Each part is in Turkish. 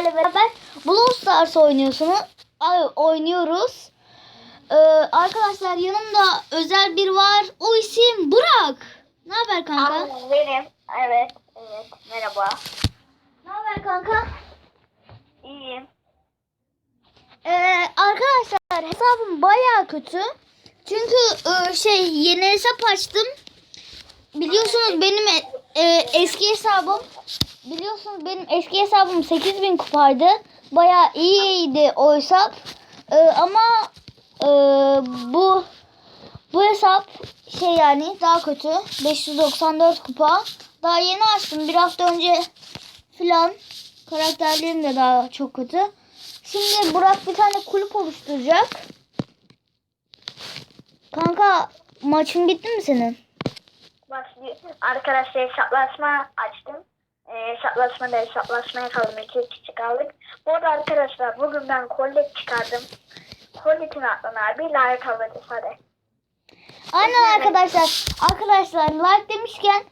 sizlerle beraber Brawl Stars oynuyorsunuz. Ay, oynuyoruz. Ee, arkadaşlar yanımda özel bir var. O isim Burak. Ne haber kanka? Aa, benim. Evet. Evet. Merhaba. Ne haber kanka? İyiyim. Ee, arkadaşlar hesabım baya kötü. Çünkü e, şey yeni hesap açtım. Biliyorsunuz benim e- e, eski hesabım biliyorsunuz benim eski hesabım 8000 kupaydı. Baya iyiydi o hesap. E, ama e, bu bu hesap şey yani daha kötü. 594 kupa. Daha yeni açtım. Bir hafta önce filan. Karakterlerim de daha çok kötü. Şimdi Burak bir tane kulüp oluşturacak. Kanka maçın bitti mi senin? Bak arkadaşlar hesaplaşma açtım. Ee, hesaplaşmada hesaplaşmaya kaldım. İki kişi kaldık. Bu arada arkadaşlar bugün ben kollet çıkardım. Kolletin aklına bir like alırız hadi. Aynen arkadaşlar. Arkadaşlar like demişken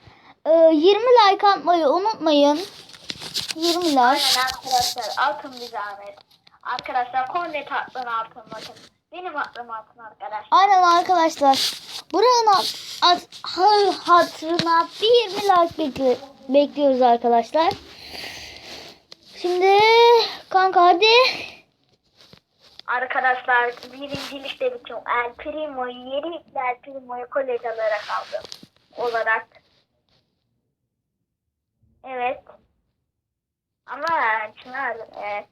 e, 20 like atmayı unutmayın. 20 like. Aynen arkadaşlar altın bir zahmet. Arkadaşlar kollet aklına altın bakın. Benim aklım altın arkadaşlar. Aynen arkadaşlar. Buranın at, at, ha- hatırına bir 20 like bekli, bekliyoruz arkadaşlar. Şimdi kanka hadi. Arkadaşlar birincilikte bitiyorum. El Primo'yu yeni El Primo'yu kolej olarak aldım. Olarak. Evet. Ama Çınar e,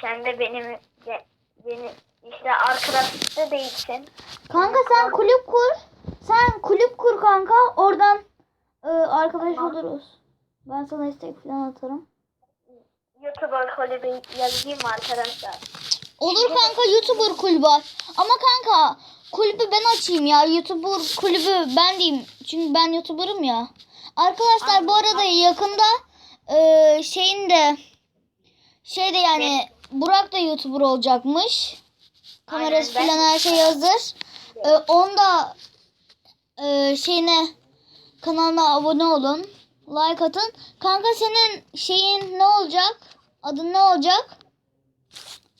sen de benim de, benim işte arkadaşlıkta değilsin. Kanka sen kulüp kur. Sen kulüp kur kanka. Oradan e, arkadaş oluruz. Ben sana istek falan atarım. YouTuber kulübü yazayım arkadaşlar? Olur kanka YouTuber kulübü. Ama kanka kulübü ben açayım ya. YouTuber kulübü ben diyeyim. Çünkü ben YouTuber'ım ya. Arkadaşlar bu arada yakında e, şeyin de şeyde yani Burak da YouTuber olacakmış. Kamerası Aynen, falan her şey hazır. E, onda e, şeyine kanalına abone olun. Like atın. Kanka senin şeyin ne olacak? Adın ne olacak?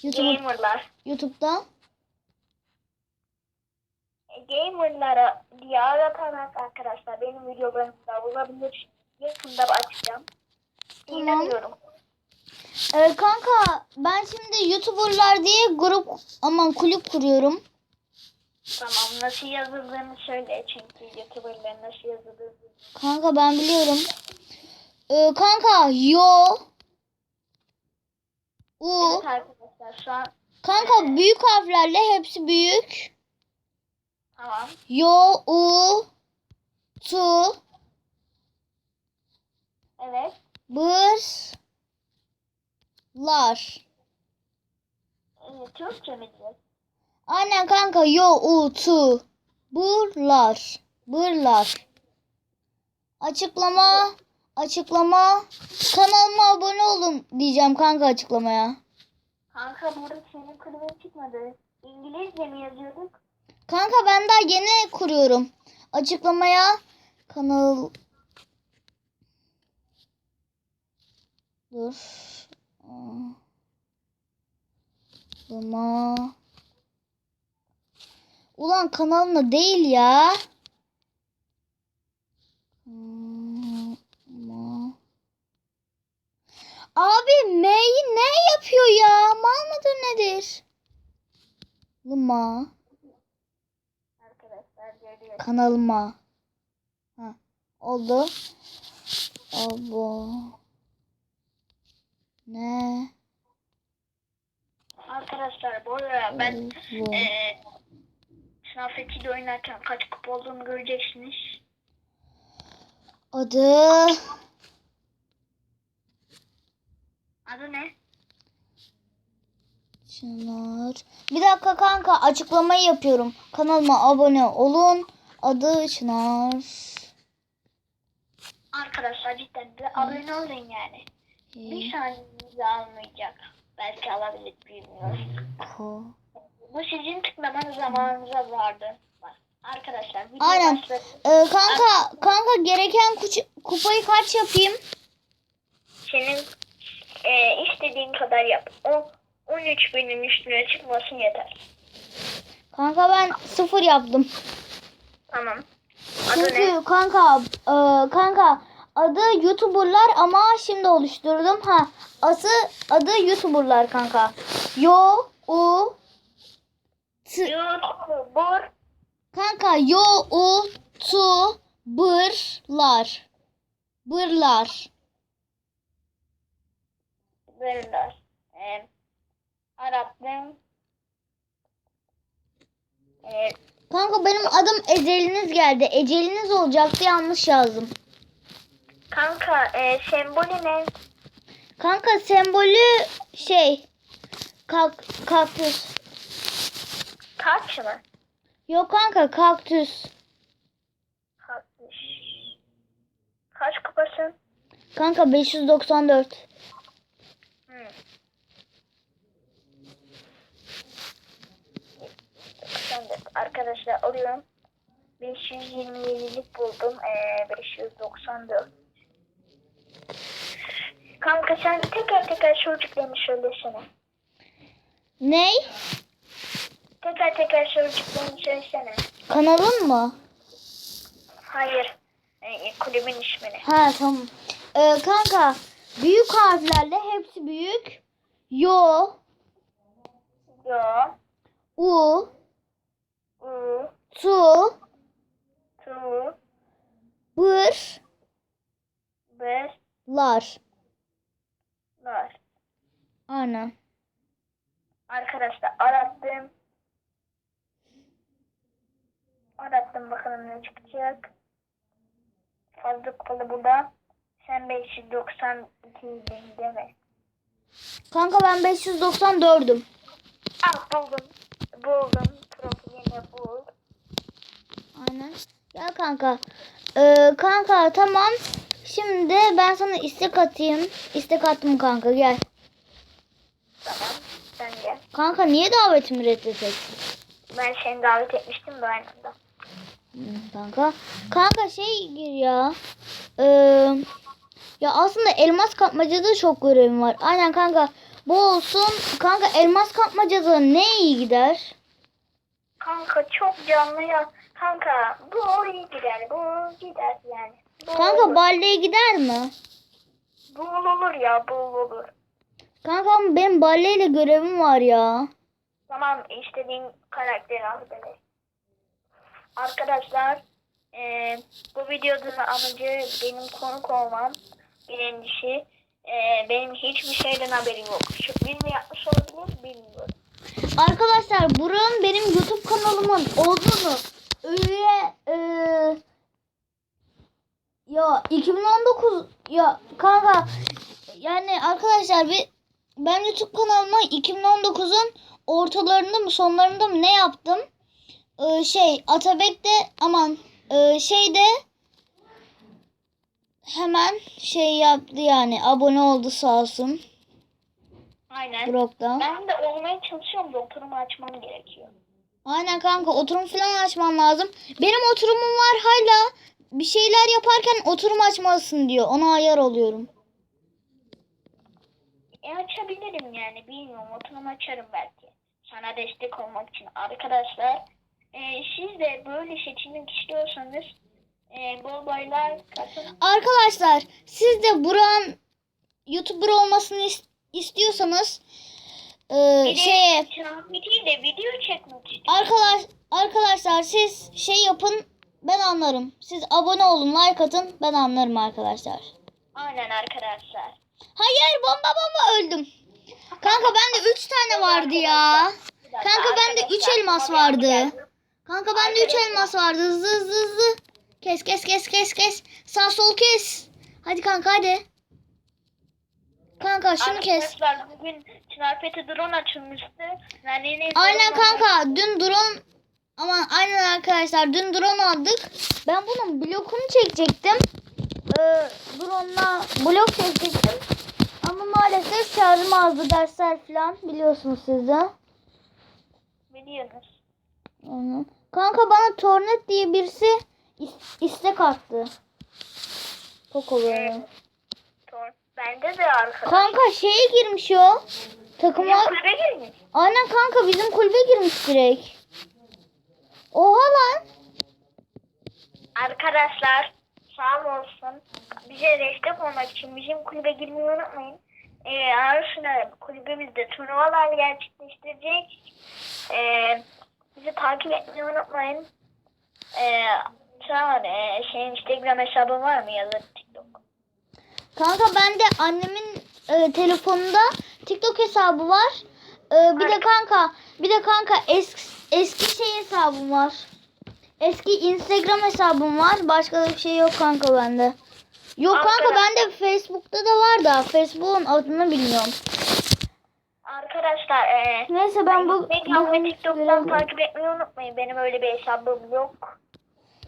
YouTube Gamerlar. YouTube'da. Gamerlara diye aratarak arkadaşlar benim videolarımda bulabilir. Yakında açacağım. Tamam. İnanıyorum. Ee, kanka ben şimdi YouTuber'lar diye grup aman kulüp kuruyorum. Tamam nasıl yazıldığını söyle çünkü YouTuber'ların nasıl yazıldığını. Kanka ben biliyorum. Ee, kanka yo u Evet arkadaşlar şu an kanka büyük harflerle hepsi büyük. tamam. Yo u tu Evet. bır lar. Ee, Türkçe mi diyor? Aynen kanka yo u tu burlar bırlar. Açıklama açıklama kanalıma abone olun diyeceğim kanka açıklamaya. Kanka burada senin kulübün çıkmadı. İngilizce mi yazıyorduk? Kanka ben daha yeni kuruyorum. Açıklamaya kanal Dur. Ama Ulan kanalına değil ya. Abi M'yi ne yapıyor ya? Mal mıdır nedir? Görüyor. Kanalıma. Ha, oldu. Abo. Ne? Arkadaşlar bu arada ben? Sınav fethiyle oynarken kaç kupa olduğunu göreceksiniz. Adı Adı ne? Çınar. Bir dakika kanka açıklamayı yapıyorum. Kanalıma abone olun. Adı Çınar. Arkadaşlar cidden de abone olun yani. Bir saniyenizi almayacak. Belki alabilir bilmiyorum. Ko. Bu sizin tıklamanız zamanınıza vardı. Arkadaşlar video Aynen. başladı. Ee, kanka kanka gereken kupayı kaç yapayım? Senin e, istediğin kadar yap. O 13 binin üstüne çıkmasın yeter. Kanka ben sıfır yaptım. Tamam. Adı ne? Çünkü kanka e, kanka adı YouTuber'lar ama şimdi oluşturdum. Ha adı adı YouTuber'lar kanka. Yo u t YouTuber kanka yo u tu bırlar. Bırlar. Veriler. E, arattım. E, Kanka benim adım Eceliniz geldi. Eceliniz olacaktı yanlış yazdım. kanka e, sembolü ne? Kanka sembolü şey kalk kaktüs. Kaç mı? Yok kanka kaktüs. Kaç? Kaç kupasın? Kanka 594. Hı. Sen de arkadaşlar alıyorum. 527'lik buldum. Ee, 594. Kanka sen tekrar tekrar çocuklarını söylesene. Ney? Tekrar tekrar çocuklarını söylesene. Kanalın mı? Hayır. Ee, kulübün ismini. Ha tamam. Ee, kanka büyük harflerle hepsi büyük. Yo, Yo. u, U. tu, Tu. bır, Ber. lar. Var. Aynen. Arkadaşlar arattım. Arattım bakalım ne çıkacak. Fazla kupalı burada. Sen 592 idin değil mi? Kanka ben 594'üm. Ah buldum. Buldum. Profilini bul. Aynen. Gel kanka. Ee, kanka tamam. Şimdi ben sana istek atayım. İstek attım kanka gel. Tamam. Sen gel. Kanka niye davetimi reddedeceksin? Ben seni davet etmiştim de aynı anda. Kanka. Kanka şey gir ya. Ee, ya aslında elmas kapmacada çok görevim var. Aynen kanka. Bu olsun. Kanka elmas kapmacada ne iyi gider? Kanka çok canlı ya. Kanka bu oraya gider. Bu gider yani. Bu Kanka olur. balleye gider mi? Bu olur ya. Bu olur. Kanka benim balleyle görevim var ya. Tamam istediğin karakteri al böyle. Arkadaşlar eee, bu videonun amacı benim konuk olmam. Birincisi eee, benim hiçbir şeyden haberim yok. Şu filmi yapmış olabilir bilmiyorum. Arkadaşlar buranın benim YouTube kanalımın olduğunu üye eee, ya 2019 ya kanka yani arkadaşlar bir ben YouTube kanalıma 2019'un ortalarında mı sonlarında mı ne yaptım? Ee, şey Atabek'te aman e, şeyde hemen şey yaptı yani abone oldu sağ olsun Aynen. blogda. Ben de olmaya çalışıyorum da oturumu açmam gerekiyor. Aynen kanka oturum falan açman lazım. Benim oturumum var hala bir şeyler yaparken oturum açmalısın diyor. Ona ayar oluyorum. E açabilirim yani bilmiyorum oturumu açarım belki. Sana destek olmak için arkadaşlar. Eee, siz de böyle seçilmek istiyorsanız eee bol boylar katın. Arkadaşlar siz de Burak'ın YouTuber olmasını is- istiyorsanız e, Bir de şeye Şahmet'i de video çekmek istiyorum. arkadaş arkadaşlar siz şey yapın ben anlarım. Siz abone olun, like atın ben anlarım arkadaşlar. Aynen arkadaşlar. Hayır bomba bomba öldüm. Kanka bende 3 tane vardı ya. Kanka bende 3 arkadaşlar, elmas vardı. Kanka bende 3 elmas vardı. Hızlı hızlı hızlı. Kes kes kes kes kes. Sağ sol kes. Hadi kanka hadi. Kanka şunu kes. Arkadaşlar bugün Çınarpeti drone açılmıştı. Nanenin Aynen kanka dün drone ama aynen arkadaşlar dün drone aldık. Ben bunun blokunu çekecektim. Ee, drone'la blok çekecektim. Ama maalesef şarjım azdı dersler falan biliyorsunuz siz de. Biliyorsunuz. Aynen. Kanka bana Tornet diye birisi is- istek attı. Çok oluyor. Tor Bende de arkadaş. Kanka şeye girmiş o. Takıma Bizim kulübe girmiş. Aynen kanka bizim kulübe girmiş direkt. Oha lan. Arkadaşlar sağ olsun. Bize destek olmak için bizim kulübe girmeyi unutmayın. Ee, arasında kulübümüzde turnuvalar gerçekleştirecek. Ee, bizi takip etmeyi unutmayın. Ee, şu an e, şeyin Instagram hesabı var mı ya da TikTok? Kanka bende annemin e, telefonunda TikTok hesabı var. E, bir de kanka, bir de kanka eski eski şey hesabım var. Eski Instagram hesabım var. Başka da bir şey yok kanka bende. Yok kanka bende Facebook'ta da var da Facebook'un adını bilmiyorum. Arkadaşlar e, Neyse ben bu Instagram ve TikTok'tan takip etmeyi unutmayın. Benim öyle bir hesabım yok.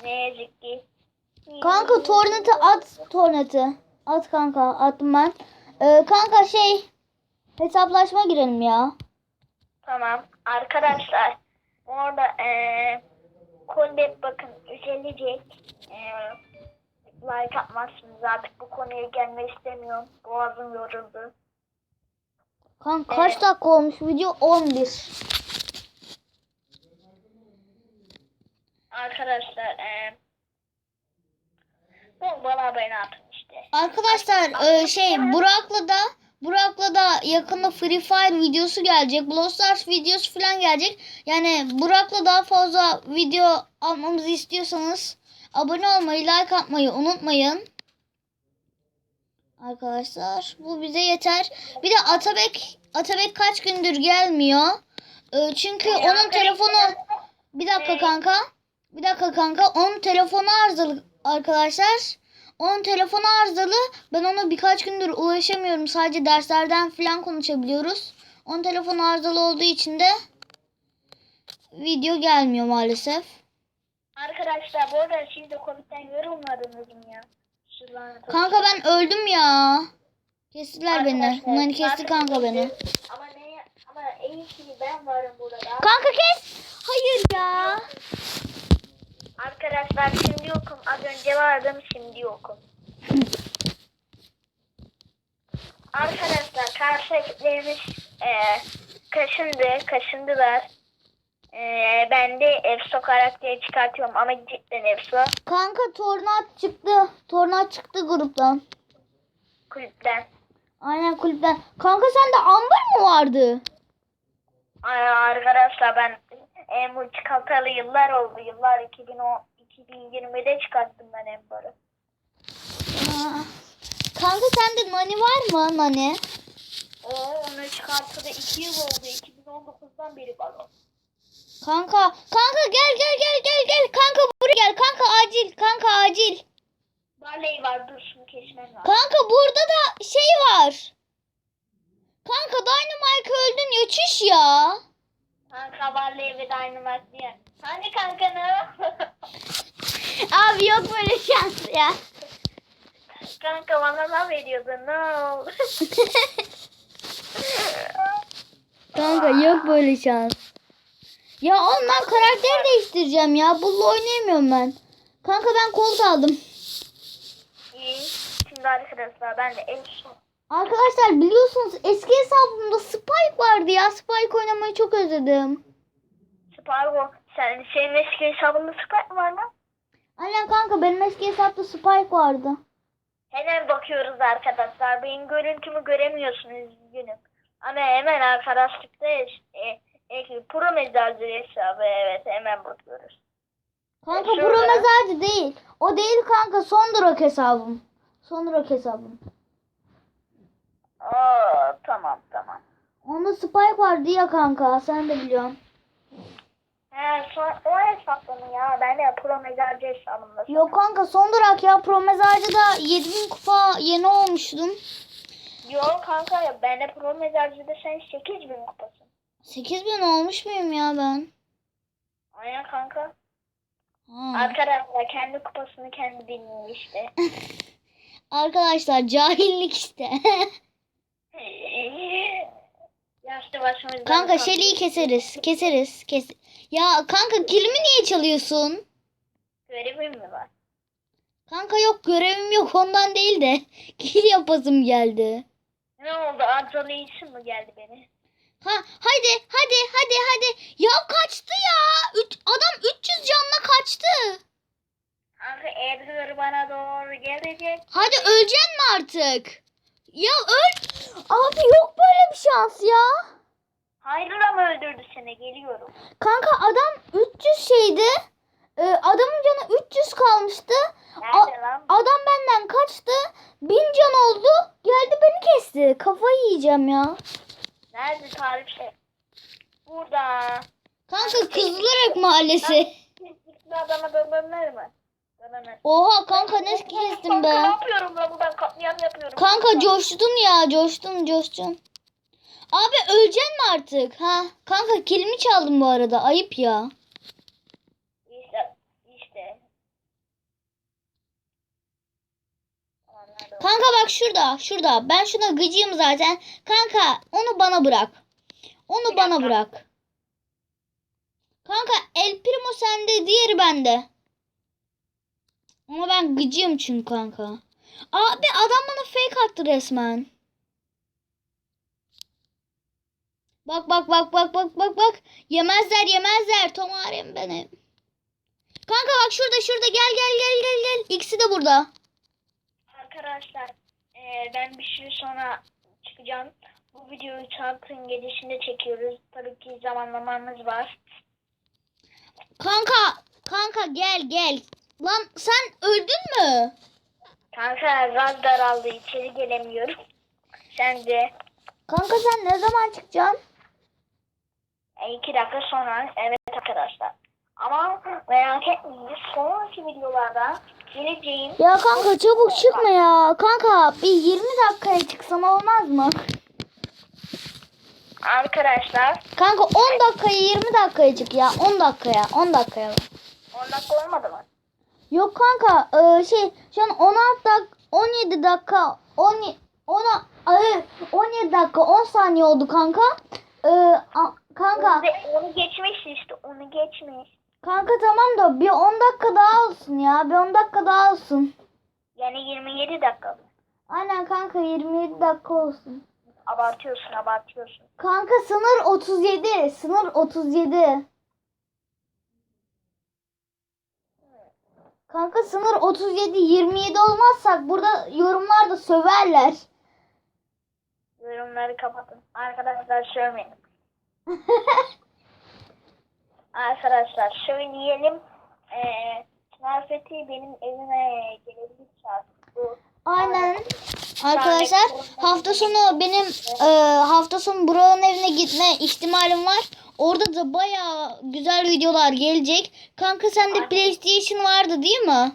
Ne yazık ki. Kanka tornatı at tornatı. At kanka attım ben. Ee, kanka şey hesaplaşma girelim ya. Tamam. Arkadaşlar orada eee Kolbet bakın üzülecek. Eee like atmazsınız. Artık bu konuya gelmek istemiyorum. Boğazım yoruldu. Kanka kaç Evet. dakika olmuş video? 11. Arkadaşlar bu bana beni atın işte. Arkadaşlar e, şey Burak'la da Burak'la da yakında Free Fire videosu gelecek. Brawl Stars videosu falan gelecek. Yani Burak'la daha fazla video almamızı istiyorsanız abone olmayı, like atmayı unutmayın. Arkadaşlar bu bize yeter. Bir de Atabek Atabek kaç gündür gelmiyor. E, çünkü onun telefonu bir dakika kanka. Bir dakika kanka. Onun telefonu arızalı arkadaşlar. Onun telefonu arızalı. Ben ona birkaç gündür ulaşamıyorum. Sadece derslerden falan konuşabiliyoruz. Onun telefonu arızalı olduğu için de video gelmiyor maalesef. Arkadaşlar bu arada siz de Covid'den yorulmadınız mı ya? Kanka ben öldüm ya. Kestiler beni. Bunları kesti kanka beni. Ama ne ama en iyisi ben varım burada. Kanka kes. Hayır ya. Arkadaşlar şimdi yokum. Az önce vardım şimdi yokum. Arkadaşlar karşı ekiplerimiz e, kaşındı, kaşındılar. E, ben de Efso karakteri çıkartıyorum ama cidden Efso Kanka Tornat çıktı. Tornat çıktı gruptan. kulüpten. Aynen kulüpten. Kanka sende ambar mı vardı? Ay, arkadaşlar ben Ember çıkartalı yıllar oldu. Yıllar 2010, 2020'de çıkarttım ben Ember'ı. Aa. Kanka sende nani var mı nani? O onu çıkartalı 2 yıl oldu. 2019'dan beri var o. Kanka, kanka gel gel gel gel gel. Kanka buraya gel. Kanka acil, kanka acil. Barley var dur şunu kesmem lazım. Kanka burada da şey var. Kanka Dynamite öldün ya çüş ya. Kanka Barley ve Dynamite diye. Hani kanka ne? Abi yok böyle şans ya. kanka bana ne veriyordun? No. Kanka yok böyle şans. Ya oğlum ben karakter değiştireceğim ya. Bulla oynayamıyorum ben. Kanka ben kolt aldım. İyi. Şimdi arkadaşlar ben de en. Arkadaşlar biliyorsunuz eski hesabımda Spike vardı ya. Spike oynamayı çok özledim. Spargo. Sen, senin eski hesabında Spike var mı? Aynen kanka benim eski hesapta Spike vardı. Hemen bakıyoruz arkadaşlar. Benim görüntümü göremiyorsunuz üzgünüm. Ama hemen arkadaşlıkta e, e, pro mezarcı hesabı evet hemen bakıyoruz. Kanka Şöyle. pro mezarcı değil. O değil kanka son durak hesabım. Son durak hesabım. Aa, tamam tamam. Onda Spike vardı ya kanka sen de biliyorsun. He, son, o hesapta mı ya? Ben de pro mezarcı hesabımda. Yok kanka son durak ya pro mezarcıda 7000 kupa yeni olmuştum. Yok kanka ya ben de pro mezarcıda sen 8000 kupasın. 8000 olmuş muyum ya ben? Aynen kanka. Ha. Arkadaşlar kendi kupasını kendi bilmiyor işte. Arkadaşlar cahillik işte. Yaşlı kanka Shelly'yi keseriz. Keseriz. Kes ya kanka kilimi niye çalıyorsun? Görevim mi var? Kanka yok görevim yok ondan değil de. Kill yapasım geldi. Ne oldu? Adrenaline mı geldi beni? Ha hadi hadi hadi hadi. Ya kaçtı ya. Üç, adam 300 canla kaçtı. Kanka Edgar bana doğru gelecek. Hadi öleceksin mi artık? Ya öl. Abi yok böyle bir şans ya. Hayır ama öldürdü seni. Geliyorum. Kanka adam 300 şeydi. Ee, adamın canı 300 kalmıştı. Nerede lan? Adam benden kaçtı. 1000 can oldu. Geldi beni kesti. Kafayı yiyeceğim ya. Nerede tarif şey? Burada. Kanka Kızılırık mahallesi. Bir adama dönmemler mi? Dönemez. Oha kanka ne kestim Kanka ne be. yapıyorum? Ben katliam yapıyorum. Kanka coştun ya coştun coştun. Abi öleceksin mi artık? Ha kanka kilimi çaldım bu arada ayıp ya. İşte. işte. Aman nerede o? Kanka bak şurada şurada ben şuna gıcığım zaten. Kanka onu bana bırak. Onu Bir bana dakika. bırak. Kanka El Primo sende diğeri bende. Ama ben gıcığım çünkü kanka. Abi adam bana fake attı resmen. Bak bak bak bak bak bak bak. Yemezler yemezler. Tomarım beni. Kanka bak şurada şurada gel gel gel gel gel. İkisi de burada. Arkadaşlar eee, ben bir süre sonra çıkacağım. Bu videoyu Çarpın gelişinde çekiyoruz. Tabii ki zamanlamamız var. Kanka, kanka gel gel. Lan sen öldün mü? Kanka gaz daraldı içeri gelemiyorum. Sen de Kanka sen ne zaman çıkacaksın? e, iki dakika sonra evet. Ama merak etmeyin sonraki videolarda geleceğim. Ya kanka çabuk çıkma ya. Kanka bir 20 dakikaya çıksan olmaz mı? Arkadaşlar Kanka 10 dakikaya 20 dakikaya çık ya. 10 dakikaya 10 dakikaya. 10 dakika olmadı mı? Yok kanka e, şey şu an 16 dak 17 dakika 10 10 ay 17 dakika 10 saniye oldu kanka. E, kanka Onu, onu geçmiş işte onu geçmiş. Kanka tamam da bir 10 dakika daha olsun ya. Bir 10 dakika daha olsun. Yani 27 dakika. Aynen kanka 27 dakika olsun. Abartıyorsun abartıyorsun. Kanka sınır 37. Sınır 37. Kanka sınır 37 27 olmazsak burada yorumlarda söverler. Yorumları kapatın. Arkadaşlar söylemeyin. Arkadaşlar söyleyelim. Ee, Marfeti benim evime gelebilir. Bu Aynen. Arkadaşlar hafta sonu benim e, hafta sonu Burak'ın evine gitme ihtimalim var. Orada da baya güzel videolar gelecek. Kanka sende PlayStation vardı değil mi?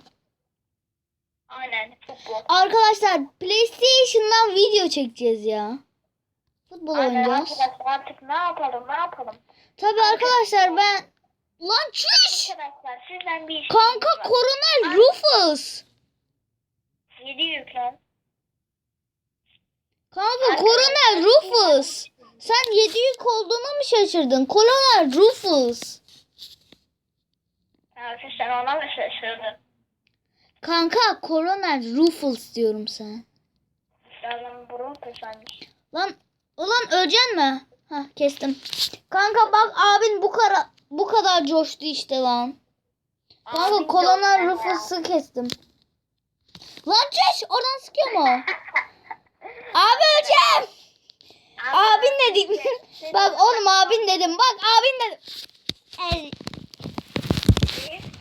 aynen futbol. Arkadaşlar PlayStation'dan video çekeceğiz ya. Futbol Aynen oynayacağız. arkadaşlar artık ne yapalım ne yapalım. Tabii arkadaşlar ben... Lan çüş! Arkadaşlar sizden bir Kanka isteğimiz var. Koronel Rufus. 7 yüklen. Kanka Koronel Rufus. Sen yedi yük olduğuna mı şaşırdın? Koronel Rufus. Kanka sen ona mı şaşırdın? Kanka Koronel Rufus diyorum sen. Canım burun kısalmış. Lan ulan öleceksin mi? Hah kestim. Kanka bak abin bu kadar bu kadar coştu işte lan. Kanka Abin Koronel yok Rufus'u kestim. Lan çeş oradan sıkıyor mu? Abi öleceğim. Abin dedim. bak oğlum abin dedim. Bak abin dedim. El-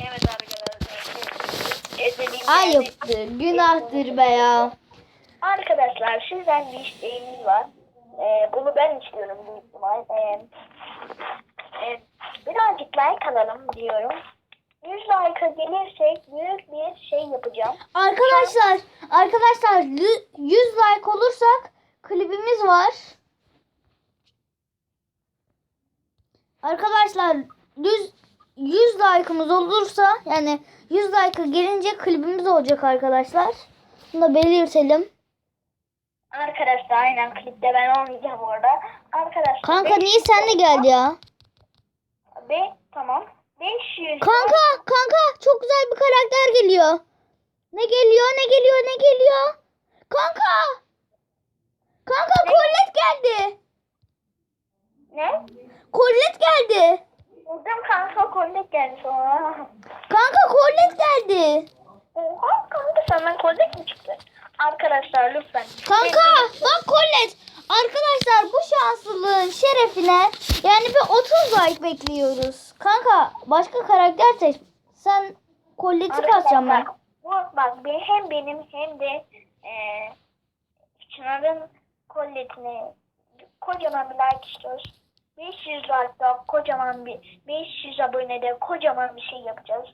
Evet arkadaşlar. Ayıptır, günahtır be ya. Arkadaşlar sizden bir isteğimiz var. Ee, bunu ben istiyorum büyük ihtimal. Ee, e, birazcık like alalım diyorum. 100 like'a gelirsek büyük bir şey yapacağım. Arkadaşlar, arkadaşlar lü- 100 like olursak klibimiz var. Arkadaşlar 100 100 like'ımız olursa yani 100 like'a gelince klibimiz olacak arkadaşlar. Bunu da belirtelim. Arkadaşlar aynen klipte ben olmayacağım orada. Arkadaşlar Kanka niye sen de geldi ya? Be, tamam. 500 Kanka, kanka çok güzel bir karakter geliyor. Ne geliyor ne geliyor ne geliyor? Kanka. Kanka Ne? kollet geldi. Ne? Kollet geldi. Buldum kanka kollet geldi sonra. Kanka kollet geldi. Oha kanka senden kollet mi çıktı? Arkadaşlar lütfen. Kanka bak kollet. Arkadaşlar bu şanslılığın şerefine yani bir 30 like bekliyoruz. Kanka başka karakter seç. Sen kolleti kasacağım ben. Bu bak bir- hem benim hem de e, Çınar'ın kolletine kocaman bir like istiyoruz. 500 like'da kocaman bir 500 abonede kocaman bir şey yapacağız.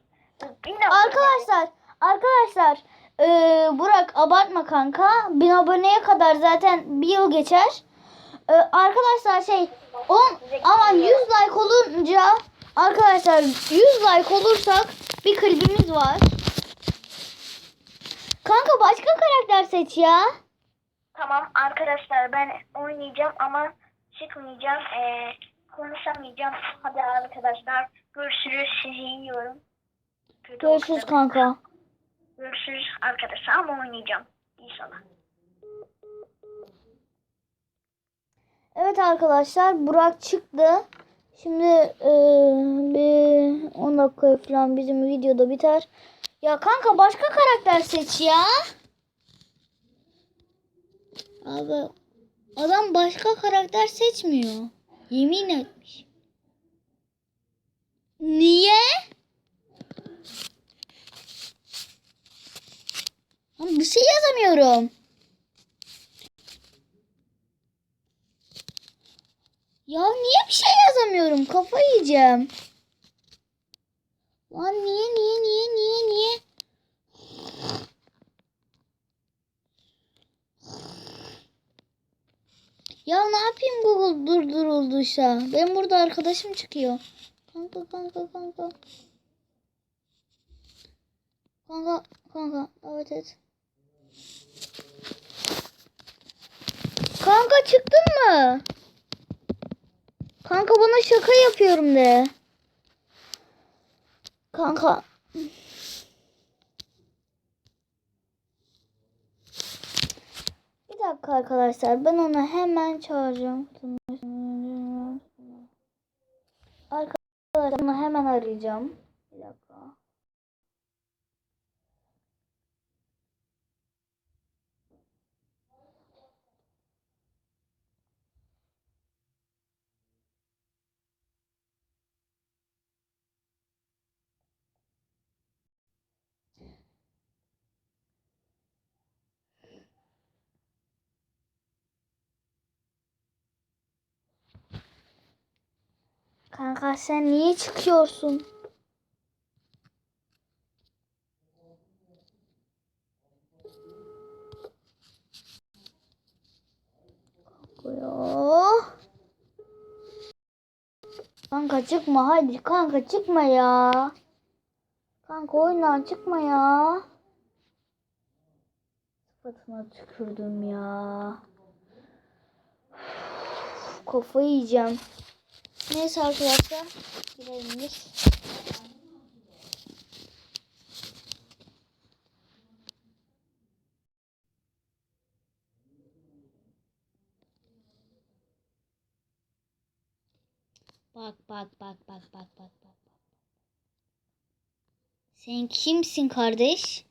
Bin Arkadaşlar arkadaşlar eee, Burak abartma kanka. 1000 aboneye kadar zaten bir yıl geçer. Eee, arkadaşlar şey 10 aman 100 like olunca arkadaşlar 100 like olursak bir klibimiz var. Kanka başka karakter seç ya. Tamam arkadaşlar ben oynayacağım ama çıkmayacağım. E, konuşamayacağım. Hadi arkadaşlar görüşürüz. Sizi yiyorum. Kötü Görüşürüz oldu. kanka. Görüşürüz arkadaşlar ama oynayacağım. İnşallah. Evet arkadaşlar Burak çıktı. Şimdi eee, bir 10 dakika falan bizim videoda biter. Ya kanka başka karakter seç ya. Abi adam başka karakter seçmiyor. Yemin etmiş. Niye? Ama bir yazamıyorum. Ya niye bir şey yazamıyorum? Kafayı yiyeceğim. Lan niye niye niye niye niye? Ya ne yapayım Google durdurulduysa? Ben burada arkadaşım çıkıyor. Kanka kanka kanka. Kanka kanka evet et. Kanka çıktın mı? Kanka bana şaka yapıyorum de. Kanka. Bir dakika arkadaşlar ben onu hemen çağıracağım. Arkadaşlar onu hemen arayacağım. Bir dakika. Kanka sen niye çıkıyorsun? Kanka. Kanka çıkma hadi kanka çıkma ya. Kanka oyundan çıkma ya. Sıfatına tükürdüm ya. Üf, Kafayı yiyeceğim. Neyse arkadaşlar. Girelim biz. Bak bak bak bak bak bak bak. Sen kimsin kardeş?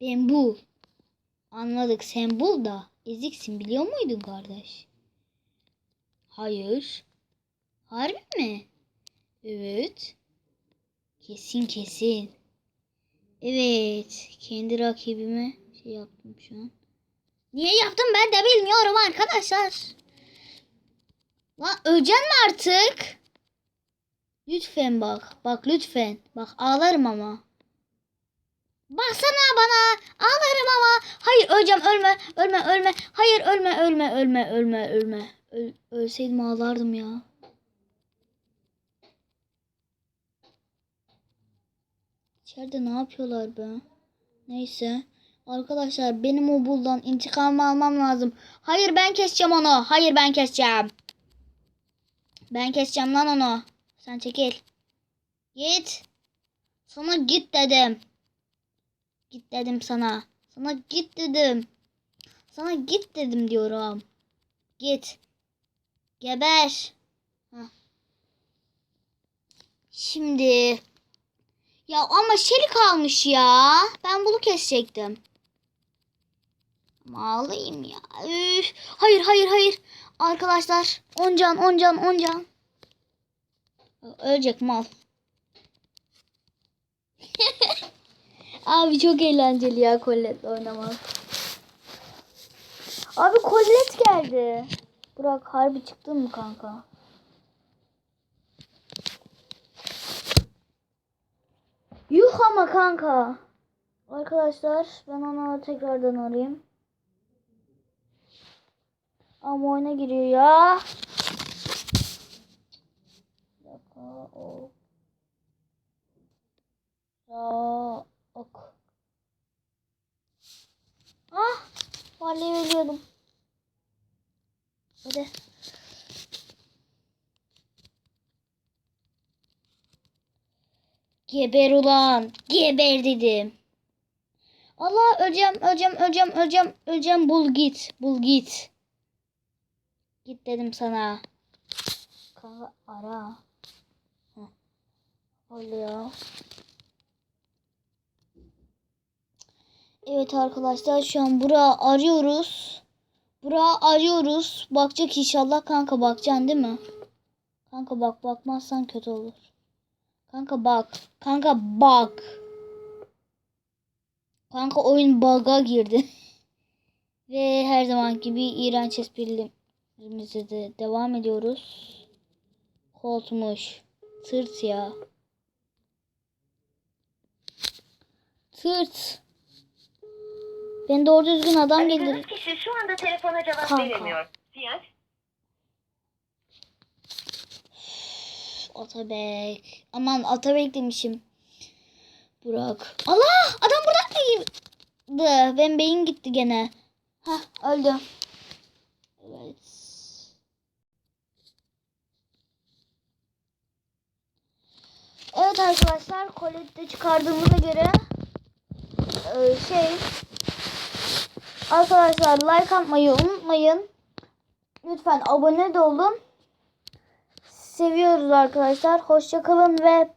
Ben bu. Anladık sen bul da eziksin biliyor muydun kardeş? Hayır. Harbi mi? Evet. Kesin kesin. Evet. Kendi rakibime şey yaptım şu an. Niye yaptım ben de bilmiyorum arkadaşlar. Lan öleceksin mi artık? Lütfen bak. Bak lütfen. Bak ağlarım ama. Baksana bana. Ağlarım ama. Hayır öleceğim ölme. Ölme ölme. Hayır ölme ölme ölme ölme ölme. Öl, ölseydim ağlardım ya. İçeride ne yapıyorlar be? Neyse. Arkadaşlar benim o buldan intikamımı almam lazım. Hayır ben keseceğim onu. Hayır ben keseceğim. Ben keseceğim lan onu. Sen çekil. Git. Sana git dedim. Git dedim sana. Sana git dedim. Sana git dedim diyorum. Git. Geber. Heh. Şimdi. Ya ama şeli kalmış ya. Ben bunu kesecektim. Ama ya. Üf. Hayır hayır hayır. Arkadaşlar. On can on can. Ölecek mal. Abi çok eğlenceli ya Colette oynamak. Abi Colette geldi. Burak harbi çıktın mı kanka? Yuh ama kanka. Arkadaşlar ben onu tekrardan arayayım. Ama oyuna giriyor ya. O. Ya ok. Ah! Vallahi ölüyordum. Hadi. Geber ulan. Geber dedim. Allah öleceğim, öleceğim, öleceğim, öleceğim, öleceğim. Bul git, bul git. Git dedim sana. Kanka ara. Oluyor. Evet arkadaşlar şu an Burak'ı arıyoruz. Burak'ı arıyoruz. Bakacak inşallah kanka bakacaksın değil mi? Kanka bak bakmazsan kötü olur. Kanka bak. Kanka bak. Kanka oyun bug'a girdi. Ve her zaman gibi iğrenç esprilerimize de devam ediyoruz. Koltmuş. Tırt ya. Tırt. Ben doğru düzgün adam gelir. Aradığınız kişi şu anda telefona cevap Kanka. veremiyor. Fiyat Atabek. Aman Atabek demişim. Burak. Allah! Adam buradaydı. Ben beyin gitti gene. Hah öldü. Evet. Evet arkadaşlar kolette çıkardığımıza göre e, şey arkadaşlar like atmayı unutmayın. Lütfen abone de olun. Seviyoruz arkadaşlar. Hoşçakalın ve